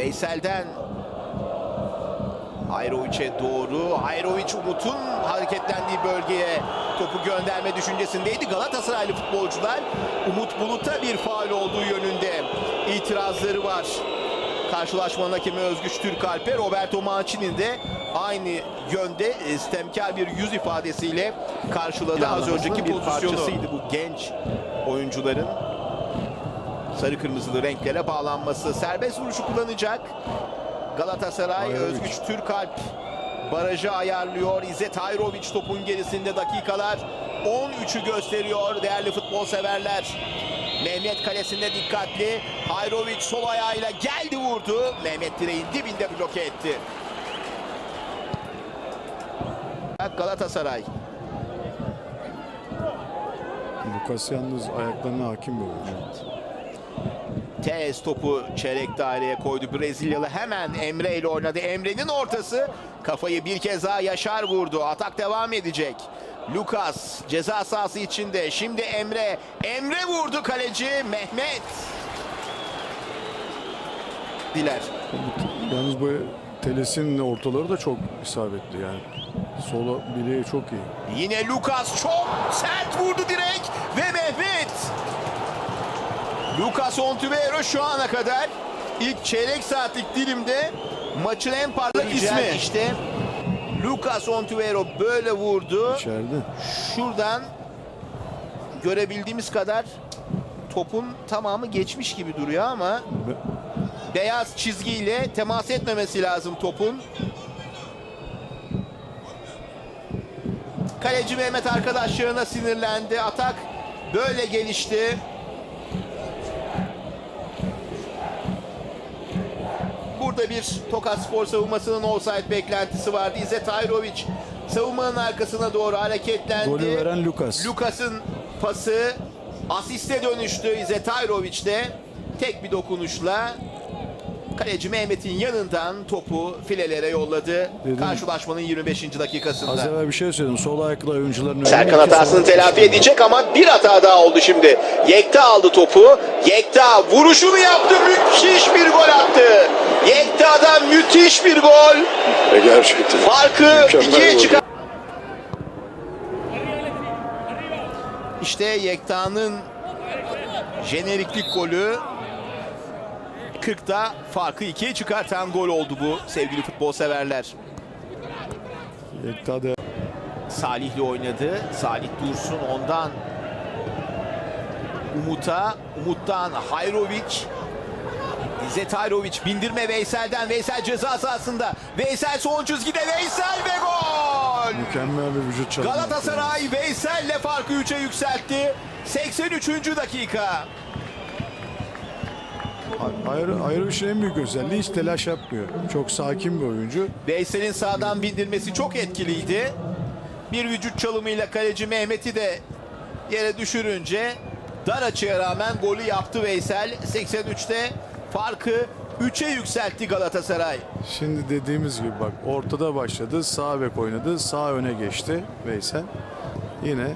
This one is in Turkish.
Veysel'den Hayrovic'e doğru. Hayrovic Umut'un hareketlendiği bölgeye topu gönderme düşüncesindeydi. Galatasaraylı futbolcular Umut Bulut'a bir faul olduğu yönünde itirazları var. Karşılaşmanın hakemi Özgüç Türkalp'e Roberto Mancini de aynı yönde e, istemkar bir yüz ifadesiyle karşıladı. Az önceki bir parçasıydı bu genç oyuncuların sarı kırmızılı renklere bağlanması. Serbest vuruşu kullanacak. Galatasaray Ayrovic. Özgüç Türkalp barajı ayarlıyor. İzzet Ayrovic topun gerisinde dakikalar 13'ü gösteriyor değerli futbol severler. Mehmet kalesinde dikkatli. Hayrovic sol ayağıyla geldi vurdu. Mehmet direğin dibinde bloke etti. Galatasaray. Lucas yalnız ayaklarına hakim bir oyuncu. Tez topu çeyrek daireye koydu. Brezilyalı hemen Emre ile oynadı. Emre'nin ortası kafayı bir kez daha Yaşar vurdu. Atak devam edecek. Lucas ceza sahası içinde. Şimdi Emre. Emre vurdu kaleci Mehmet. Diler. Yalnız bu Teles'in ortaları da çok isabetli yani. Sola bileği çok iyi. Yine Lucas çok sert vurdu direk ve Mehmet. Lucas Ontivero şu ana kadar ilk çeyrek saatlik dilimde maçın en parlak ismi. İşte Lucas Ontivero böyle vurdu. İçeride. Şuradan görebildiğimiz kadar topun tamamı geçmiş gibi duruyor ama Be- beyaz çizgiyle temas etmemesi lazım topun. Kaleci Mehmet arkadaşlarına sinirlendi. Atak böyle gelişti. Burada bir Tokat Spor savunmasının offside beklentisi vardı. İzzet Ayrovic savunmanın arkasına doğru hareketlendi. Golü veren Lucas. Lucas'ın pası asiste dönüştü. İzzet Ayrovic de tek bir dokunuşla kaleci Mehmet'in yanından topu filelere yolladı. Dedim. Karşılaşmanın 25. dakikasında. Az evvel bir şey söyledim. Sol ayaklı oyuncuların Serkan hatasını telafi edecek ama bir hata daha oldu şimdi. Yekta aldı topu. Yekta vuruşunu yaptı. Müthiş bir gol attı. Yekta'dan müthiş bir gol. E gerçekten. Farkı ikiye çıkar. İşte Yekta'nın jeneriklik golü 40'ta farkı ikiye çıkartan gol oldu bu sevgili futbol severler. Yekta da Salih'le oynadı. Salih Dursun ondan Umut'a, Umut'tan Hayrovic. İzzet Hayrovic bindirme Veysel'den. Veysel ceza sahasında. Veysel son çizgide Veysel ve gol! mükemmel bir vücut çalımı. Galatasaray Veysel'le farkı 3'e yükseltti. 83. dakika. Ayrı, ayrı bir şey en büyük özelliği hiç telaş yapmıyor. Çok sakin bir oyuncu. Veysel'in sağdan bindirmesi çok etkiliydi. Bir vücut çalımıyla kaleci Mehmet'i de yere düşürünce dar açıya rağmen golü yaptı Veysel. 83'te farkı 3'e yükseltti Galatasaray. Şimdi dediğimiz gibi bak ortada başladı. Sağ bek oynadı. Sağ öne geçti Veysel. Yine